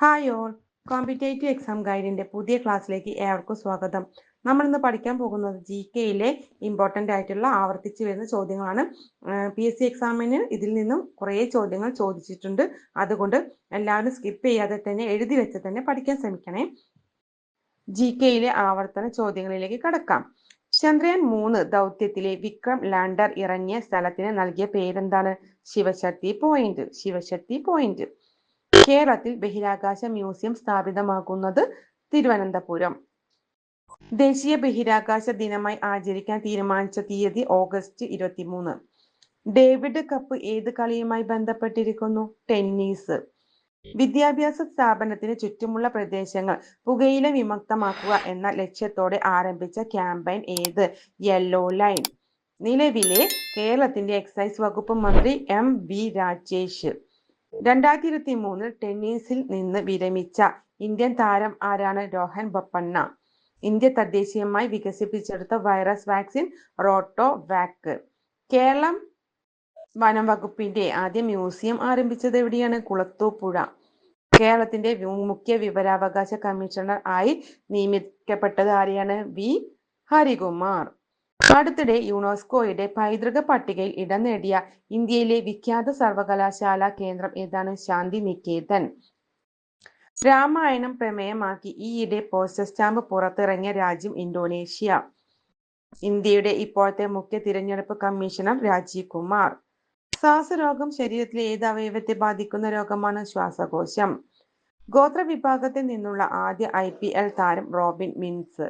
Hi all competitive exam ഗൈഡിന്റെ പുതിയ ക്ലാസ്സിലേക്ക് ഏവർക്കും സ്വാഗതം. നമ്മൾ ഇന്ന് പഠിക്കാൻ പോകുന്നത് ജി കെയിലെ ഇമ്പോർട്ടന്റ് ആയിട്ടുള്ള ആവർത്തിച്ച് വരുന്ന ചോദ്യങ്ങളാണ്. പി എസ് സി എക്സാമിന് ഇതിൽ നിന്നും കുറേ ചോദ്യങ്ങൾ ചോദിച്ചിട്ടുണ്ട്. അതുകൊണ്ട് എല്ലാവരും സ്കിപ്പ് ചെയ്യാതെ തന്നെ എഴുതി വെച്ച് തന്നെ പഠിക്കാൻ ശ്രമിക്കണേ. ജി കെയിലെ ആവർത്തന ചോദ്യങ്ങളിലേക്ക് കടക്കാം. ചന്ദ്രയാൻ മൂന്ന് ദൗത്യത്തിലെ വിക്രം ലാൻഡർ ഇറങ്ങിയ സ്ഥലത്തിന് നൽകിയ പേരെന്താണ്? ശിവശക്തി പോയിന്റ് ശിവശക്തി പോയിന്റ് കേരളത്തിൽ ബഹിരാകാശ മ്യൂസിയം സ്ഥാപിതമാകുന്നത് തിരുവനന്തപുരം. ദേശീയ ബഹിരാകാശ ദിനമായി ആചരിക്കാൻ തീരുമാനിച്ച തീയതി ഓഗസ്റ്റ് ഇരുപത്തിമൂന്ന്. ഡേവിഡ് കപ്പ് ഏത് കളിയുമായി ബന്ധപ്പെട്ടിരിക്കുന്നു? ടെന്നീസ്. വിദ്യാഭ്യാസ സ്ഥാപനത്തിന് ചുറ്റുമുള്ള പ്രദേശങ്ങൾ പുകയില വിമുക്തമാക്കുക എന്ന ലക്ഷ്യത്തോടെ ആരംഭിച്ച ക്യാമ്പയിൻ ഏത്? Yellow line. നിലവിലെ കേരളത്തിന്റെ എക്സൈസ് വകുപ്പ് മന്ത്രി എം വി രാജേഷ്. രണ്ടായിരത്തി ഇരുപത്തി മൂന്നിൽ ടെന്നീസിൽ നിന്ന് വിരമിച്ച ഇന്ത്യൻ താരം ആരാണ്? രോഹൻ ബൊപ്പണ്ണ. ഇന്ത്യ തദ്ദേശീയമായി വികസിപ്പിച്ചെടുത്ത വൈറസ് വാക്സിൻ റോട്ടോ വാക്ക് കേരളം വനം വകുപ്പിന്റെ ആദ്യ മ്യൂസിയം ആരംഭിച്ചത് എവിടെയാണ്? കുളത്തൂപ്പുഴ. കേരളത്തിന്റെ മുഖ്യ വിവരാവകാശ കമ്മീഷണർ ആയി നിയമിക്കപ്പെട്ടത് ആരെയാണ്? വി ഹരികുമാർ. അടുത്തിടെ യുനെസ്കോയുടെ പൈതൃക പട്ടികയിൽ ഇടം നേടിയ ഇന്ത്യയിലെ വിഖ്യാത സർവകലാശാല കേന്ദ്രം ഏതാണ്? ശാന്തി നികേതൻ രാമായണം പ്രമേയമാക്കി ഈയിടെ പോസ്റ്റൽ സ്റ്റാമ്പ് പുറത്തിറങ്ങിയ രാജ്യം ഇന്തോനേഷ്യ. ഇന്ത്യയുടെ ഇപ്പോഴത്തെ മുഖ്യ തിരഞ്ഞെടുപ്പ് കമ്മീഷണർ രാജീവ് കുമാർ. ശ്വാസരോഗം ശരീരത്തിലെ ഏത് അവയവത്തെ ബാധിക്കുന്ന രോഗമാണ് ശ്വാസകോശം. ഗോത്ര വിഭാഗത്തിൽ നിന്നുള്ള ആദ്യ ഐ താരം റോബിൻ മിൻസ്.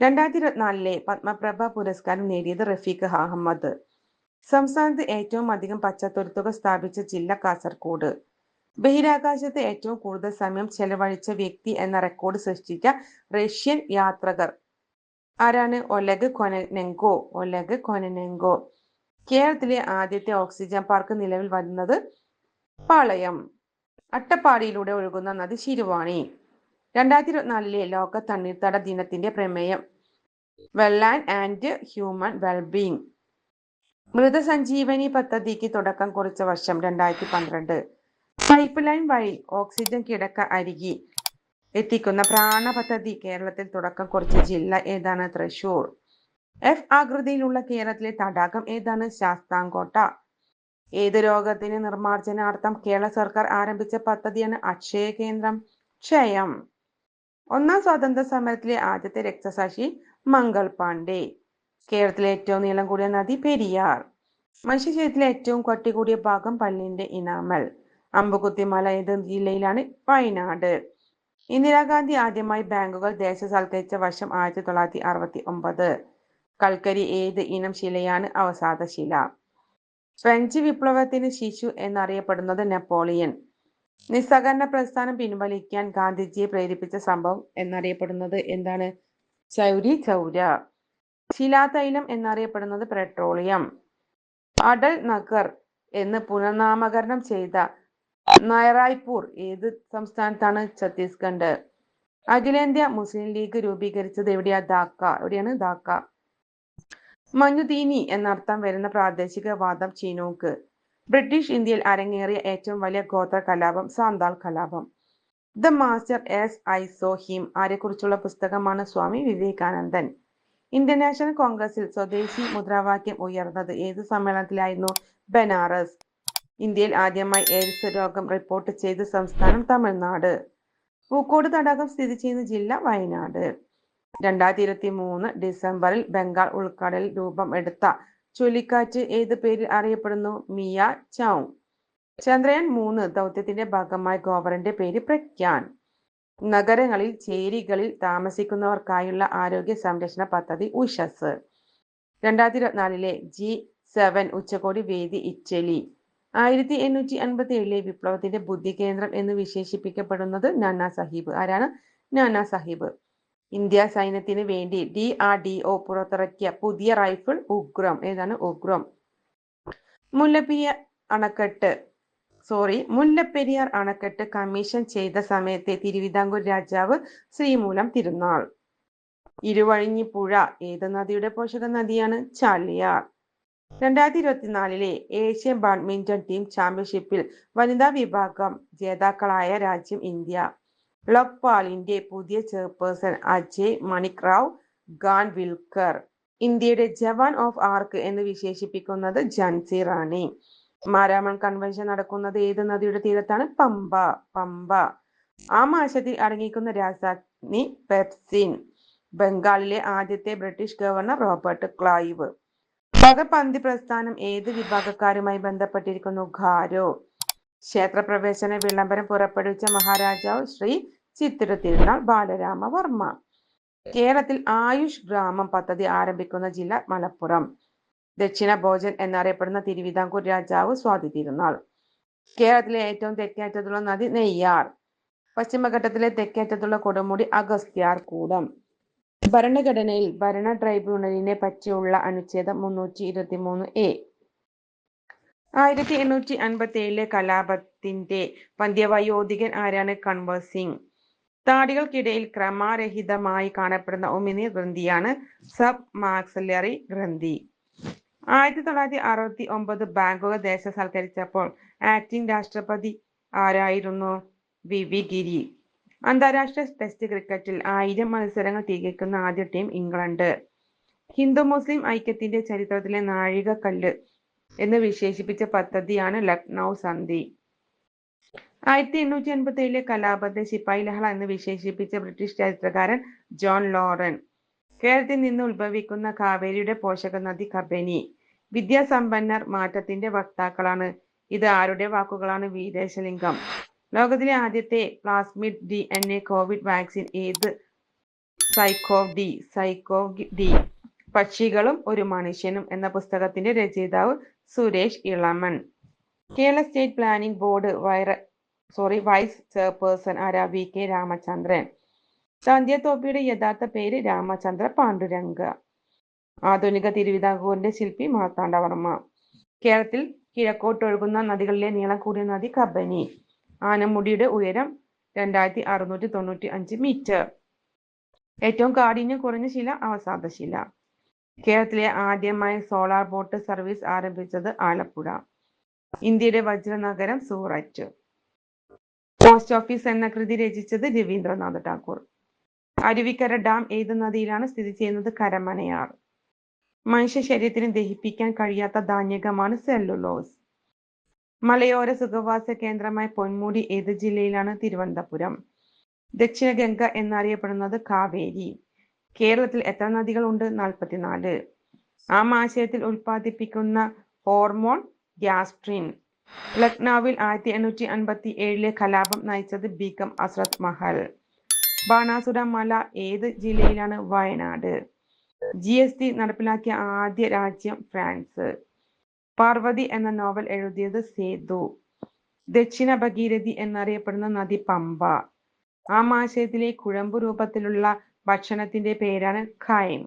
രണ്ടായിരത്തി ഇരുപത്തിനാലിലെ പത്മപ്രഭ പുരസ്കാരം നേടിയത് റഫീഖ് അഹമ്മദ്. സംസ്ഥാനത്ത് ഏറ്റവും അധികം പച്ചത്തുരുത്തുകൾ സ്ഥാപിച്ച ജില്ല കാസർഗോഡ് ബഹിരാകാശത്ത് ഏറ്റവും കൂടുതൽ സമയം ചെലവഴിച്ച വ്യക്തി എന്ന റെക്കോർഡ് സൃഷ്ടിച്ച റഷ്യൻ യാത്രകർ ആരാണ്? ഒലഗ് കൊനനെങ്കോ. ഒലഗ് കൊനനെങ്കോ. കേരളത്തിലെ ആദ്യത്തെ ഓക്സിജൻ പാർക്ക് നിലവിൽ വരുന്നത് പാളയം. അട്ടപ്പാടിയിലൂടെ ഒഴുകുന്ന നദി ശിരുവാണി. രണ്ടായിരത്തി ഇരുപത്തിനാലിലെ ലോക തണ്ണീർത്തട ദിനത്തിന്റെ പ്രമേയം വെള്ളാൻഡ് ആൻഡ് ഹ്യൂമൻ വെൽബീങ് മൃതസഞ്ജീവനി പദ്ധതിക്ക് തുടക്കം കുറിച്ച വർഷം രണ്ടായിരത്തി പന്ത്രണ്ട് പൈപ്പ് ലൈൻ വഴി ഓക്സിജൻ കിടക്ക അരികി എത്തിക്കുന്ന പ്രാണ പദ്ധതി കേരളത്തിൽ തുടക്കം കുറിച്ച ജില്ല ഏതാണ്? തൃശൂർ. എഫ് ആകൃതിയിലുള്ള കേരളത്തിലെ തടാകം ഏതാണ്? ശാസ്താംകോട്ട. ഏത് രോഗത്തിന് നിർമാർജനാർത്ഥം കേരള സർക്കാർ ആരംഭിച്ച പദ്ധതിയാണ് അക്ഷയ കേന്ദ്രം? ക്ഷയം. ഒന്നാം സ്വാതന്ത്ര്യ സമരത്തിലെ ആദ്യത്തെ രക്തസാക്ഷി മംഗൾ പാണ്ഡെ. കേരളത്തിലെ ഏറ്റവും നീളം കൂടിയ നദി പെരിയാർ. മനുഷ്യ ശരീരത്തിലെ ഏറ്റവും കട്ടി കൂടിയ ഭാഗം പല്ലിന്റെ ഇനാമൽ. അമ്പുകുത്തിമല ഏത് ജില്ലയിലാണ്? വയനാട്. ഇന്ദിരാഗാന്ധി ആദ്യമായി ബാങ്കുകൾ ദേശസൽക്കരിച്ച വർഷം ആയിരത്തി തൊള്ളായിരത്തി അറുപത്തി ഒമ്പത് കൽക്കരി ഏത് ഇനം ശിലയാണ് അവസാദ ശില ഫ്രഞ്ച് വിപ്ലവത്തിന് ശിശു എന്നറിയപ്പെടുന്നത് നെപ്പോളിയൻ. നിസ്സഹകരണ പ്രസ്ഥാനം പിൻവലിക്കാൻ ഗാന്ധിജിയെ പ്രേരിപ്പിച്ച സംഭവം എന്നറിയപ്പെടുന്നത് എന്താണ്? ചൗരി ചൗര. ശിലാതൈലം എന്നറിയപ്പെടുന്നത് പെട്രോളിയം. അടൽ നഗർ എന്ന് പുനർനാമകരണം ചെയ്ത നയറായ്പൂർ ഏത് സംസ്ഥാനത്താണ്? ഛത്തീസ്ഗഡ്. അഖിലേന്ത്യാ മുസ്ലിം ലീഗ് രൂപീകരിച്ചത് എവിടെയാ? ധാക്ക. എവിടെയാണ്? ധാക്ക. മഞ്ഞുതീനി എന്നർത്ഥം വരുന്ന പ്രാദേശിക വാദം ചീനോക്ക്. ബ്രിട്ടീഷ് ഇന്ത്യയിൽ അരങ്ങേറിയ ഏറ്റവും വലിയ ഗോത്ര കലാപം സാന്താൾ കലാപം. The master as I saw him ആരെക്കുറിച്ചുള്ള പുസ്തകമാണ് സ്വാമി വിവേകാനന്ദൻ. ഇന്ത്യൻ കോൺഗ്രസിൽ സ്വദേശി മുദ്രാവാക്യം ഉയർന്നത് ഏത് സമ്മേളനത്തിലായിരുന്നു? ബനാറസ് ഇന്ത്യയിൽ ആദ്യമായി എയ്ഡ്സ് രോഗം റിപ്പോർട്ട് ചെയ്ത സംസ്ഥാനം തമിഴ്നാട്. പൂക്കോട് തടാകം സ്ഥിതി ചെയ്യുന്ന ജില്ല വയനാട്. രണ്ടായിരത്തി ഇരുപത്തി മൂന്ന് ഡിസംബറിൽ ബംഗാൾ ഉൾക്കടലിൽ രൂപം എടുത്ത ചുഴലിക്കാറ്റ് ഏത് പേരിൽ അറിയപ്പെടുന്നു? മിയ ചൗ. ചന്ദ്രയാൻ മൂന്ന് ദൗത്യത്തിന്റെ ഭാഗമായി ഗോവറിന്റെ പേര് പ്രഖ്യാൻ. നഗരങ്ങളിൽ ചേരികളിൽ താമസിക്കുന്നവർക്കായുള്ള ആരോഗ്യ സംരക്ഷണ പദ്ധതി ഉഷസ്. രണ്ടായിരത്തി ഇരുപത്തിനാലിലെ ജി സെവൻ ഉച്ചകോടി വേദി ഇറ്റലി. ആയിരത്തി എണ്ണൂറ്റി അൻപത്തി ഏഴിലെ വിപ്ലവത്തിന്റെ ബുദ്ധി കേന്ദ്രം എന്ന് വിശേഷിപ്പിക്കപ്പെടുന്നത് നാനാ സാഹിബ്. ആരാണ് നാനാ സാഹിബ്? ഇന്ത്യ സൈന്യത്തിന് വേണ്ടി ഡി ആർ ഡി ഒ പുറത്തിറക്കിയ പുതിയ റൈഫിൾ ഉഗ്രം. ഏതാണ്? ഉഗ്രം. മുല്ലപ്പെരിയാർ അണക്കെട്ട്. സോറി മുല്ലപ്പെരിയാർ അണക്കെട്ട് കമ്മീഷൻ ചെയ്ത സമയത്തെ തിരുവിതാംകൂർ രാജാവ് ശ്രീമൂലം തിരുനാൾ. ഇരുവഴിഞ്ഞി പുഴ ഏത് നദിയുടെ പോഷക നദിയാണ്? ചാലിയാർ. രണ്ടായിരത്തി ഇരുപത്തിനാലിലെ ഏഷ്യൻ ബാഡ്മിന്റൺ ടീം ചാമ്പ്യൻഷിപ്പിൽ വനിതാ വിഭാഗം ജേതാക്കളായ രാജ്യം ഇന്ത്യ. ലോക്പാലിന്റെ പുതിയ ചെയർപേഴ്സൺ അജയ് മണിക്രാവ് ഗാൻവിൽക്കർ. ഇന്ത്യയുടെ ജവാൻ ഓഫ് ആർക്ക് എന്ന് വിശേഷിപ്പിക്കുന്നത് ജൻസി റാണി. മാരാമൺ കൺവെൻഷൻ നടക്കുന്നത് ഏത് നദിയുടെ തീരത്താണ്? പമ്പ പമ്പ. ആ മാസത്തിൽ അടങ്ങിയിരിക്കുന്ന രാജാഗ്നി പെപ്സിൻ. ബംഗാളിലെ ആദ്യത്തെ ബ്രിട്ടീഷ് ഗവർണർ റോബർട്ട് ക്ലൈവ്. പകപന്തി പ്രസ്ഥാനം ഏത് വിഭാഗക്കാരുമായി ബന്ധപ്പെട്ടിരിക്കുന്നു? ഖാരോ. ക്ഷേത്രപ്രവേശന വിളംബരം പുറപ്പെടുവിച്ച മഹാരാജാവ് ശ്രീ ചിത്തിര തിരുനാൾ ബാലരാമവർമ്മ കേരളത്തിൽ ആയുഷ് ഗ്രാമം പദ്ധതി ആരംഭിക്കുന്ന ജില്ല മലപ്പുറം. ദക്ഷിണ ഭോജൻ എന്നറിയപ്പെടുന്ന തിരുവിതാംകൂർ രാജാവ് സ്വാതി തിരുനാൾ. കേരളത്തിലെ ഏറ്റവും തെക്കേറ്റത്തുള്ള നദി നെയ്യാർ. പശ്ചിമഘട്ടത്തിലെ തെക്കേറ്റത്തുള്ള കൊടുമുടി അഗസ്ത്യാർ കൂടം. ഭരണഘടനയിൽ ഭരണ ട്രൈബ്യൂണലിനെ പറ്റിയുള്ള അനുച്ഛേദം മുന്നൂറ്റി ഇരുപത്തി മൂന്ന് എ. ആയിരത്തി എണ്ണൂറ്റി അൻപത്തി ഏഴിലെ കലാപത്തിന്റെ പന്ത്യവയോധികൻ ആരാണ് കൺവർ സിംഗ്? താടികൾക്കിടയിൽ ക്രമാരഹിതമായി കാണപ്പെടുന്ന ഒമിനി ഗ്രന്ഥിയാണ് സബ് മാക്സിലറി ഗ്രന്ഥി. ആയിരത്തി തൊള്ളായിരത്തി അറുപത്തി ഒമ്പത് ബാങ്കുകൾ ദേശസൽക്കരിച്ചപ്പോൾ ആക്ടിംഗ് രാഷ്ട്രപതി ആരായിരുന്നു? വി. വി. ഗിരി. അന്താരാഷ്ട്ര ടെസ്റ്റ് ക്രിക്കറ്റിൽ ആയിരം മത്സരങ്ങൾ തികയ്ക്കുന്ന ആദ്യ ടീം ഇംഗ്ലണ്ട്. ഹിന്ദു മുസ്ലിം ഐക്യത്തിന്റെ ചരിത്രത്തിലെ നാഴികക്കല്ല് എന്ന് വിശേഷിപ്പിച്ച പദ്ധതിയാണ് ലക്നൗ സന്ധി. ആയിരത്തി എണ്ണൂറ്റി എൺപത്തി ഏഴിലെ കലാപത്തെ ശിപ്പായി ലഹള എന്ന് വിശേഷിപ്പിച്ച ബ്രിട്ടീഷ് ചരിത്രകാരൻ ജോൺ ലോറൻ. കേരളത്തിൽ നിന്ന് ഉത്ഭവിക്കുന്ന കാവേരിയുടെ പോഷക നദി കബനി. വിദ്യാസമ്പന്നർ മാറ്റത്തിന്റെ വക്താക്കളാണ്. ഇത് ആരുടെ വാക്കുകളാണ്? വീരേശലിംഗം. ലോകത്തിലെ ആദ്യത്തെ plasmid D N A COVID vaccine ഏത്? ZyCoV D. ZyCoV D. പക്ഷികളും ഒരു മനുഷ്യനും എന്ന പുസ്തകത്തിന്റെ രചയിതാവ് Suresh Elamon Kerala state planning board വൈറ sorry vice chairperson ആരാ? V K Ramachandran. സാന്ധ്യത്തോപ്പിയുടെ യഥാർത്ഥ പേര് രാമചന്ദ്ര പാണ്ഡുരംഗ. ആധുനിക തിരുവിതാംകൂറിന്റെ ശില്പി മാർത്താണ്ഡവർമ്മ കേരളത്തിൽ കിഴക്കോട്ടൊഴുകുന്ന നദികളിലെ നീളം കൂടിയ നദി കബനി. ആനമുടിയുടെ ഉയരം രണ്ടായിരത്തി അറുന്നൂറ്റി തൊണ്ണൂറ്റി അഞ്ച് മീറ്റർ. ഏറ്റവും കാഠിന്യം കുറഞ്ഞ ശില അവസാദശില കേരളത്തിലെ ആദ്യമായി സോളാർ ബോട്ട് സർവീസ് ആരംഭിച്ചത് ആലപ്പുഴ. ഇന്ത്യയുടെ വജ്രനഗരം സൂററ്റ്. പോസ്റ്റ് ഓഫീസ് എന്ന കൃതി രചിച്ചത് രവീന്ദ്രനാഥ് ടാഗോർ. അരുവിക്കര ഡാം ഏത് നദിയിലാണ് സ്ഥിതി ചെയ്യുന്നത്? കരമനയാർ. മനുഷ്യ ശരീരത്തിന് ദഹിപ്പിക്കാൻ കഴിയാത്ത ധാന്യകമാണ് സെല്ലുലോസ്. മലയോര സുഖവാസ കേന്ദ്രമായ പൊന്മുടി ഏത് ജില്ലയിലാണ്? തിരുവനന്തപുരം. ദക്ഷിണ ഗംഗ എന്നറിയപ്പെടുന്നത് കാവേരി. കേരളത്തിൽ എത്ര നദികളുണ്ട്? നാൽപ്പത്തിനാല്. ആമാശയത്തിൽ ഉൽപ്പാദിപ്പിക്കുന്ന ഹോർമോൺ ഗ്യാസ്ട്രിൻ. ലക്നൌവിൽ ആയിരത്തി എണ്ണൂറ്റി അൻപത്തി ഏഴിലെ കലാപം നയിച്ചത് ബീക്കം അസ്രത് മഹൽ. ബാണാസുര മല ഏത് ജില്ലയിലാണ് വയനാട്? ജി എസ് ടി നടപ്പിലാക്കിയ ആദ്യ രാജ്യം ഫ്രാൻസ്. പാർവതി എന്ന നോവൽ എഴുതിയത് സേതു. ദക്ഷിണ ഭഗീരഥി എന്നറിയപ്പെടുന്ന നദി പമ്പ. ആമാശയത്തിലെ കുഴമ്പ് രൂപത്തിലുള്ള ഭക്ഷണത്തിന്റെ പേരാണ് ഖൈം.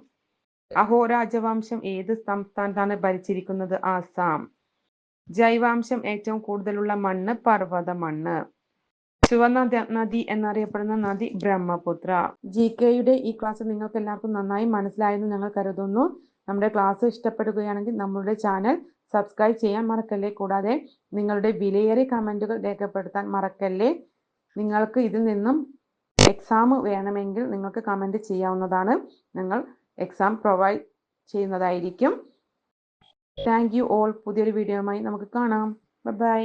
അഹോ രാജവംശം ഏത് സംസ്ഥാനത്താണ് ഭരിച്ചിരിക്കുന്നത്? ആസാം. ജൈവാംശം ഏറ്റവും കൂടുതലുള്ള മണ്ണ് പർവത മണ്ണ് ചുവന്ന നദി എന്നറിയപ്പെടുന്ന നദി ബ്രഹ്മപുത്ര. ജി കെയുടെ ഈ ക്ലാസ് നിങ്ങൾക്ക് എല്ലാവർക്കും നന്നായി മനസ്സിലായെന്ന് ഞങ്ങൾ കരുതുന്നു. നമ്മുടെ ക്ലാസ് ഇഷ്ടപ്പെടുകയാണെങ്കിൽ നമ്മുടെ ചാനൽ സബ്സ്ക്രൈബ് ചെയ്യാൻ മറക്കല്ലേ? കൂടാതെ നിങ്ങളുടെ വിലയേറിയ കമന്റുകൾ രേഖപ്പെടുത്താൻ മറക്കല്ലേ? നിങ്ങൾക്ക് ഇതിൽ നിന്നും എക്സാം വേണമെങ്കിൽ നിങ്ങൾക്ക് കമന്റ് ചെയ്യാവുന്നതാണ്. ഞങ്ങൾ എക്സാം പ്രൊവൈഡ് ചെയ്യുന്നതായിരിക്കും. താങ്ക് യു ഓൾ പുതിയൊരു വീഡിയോയുമായി നമുക്ക് കാണാം. ബൈ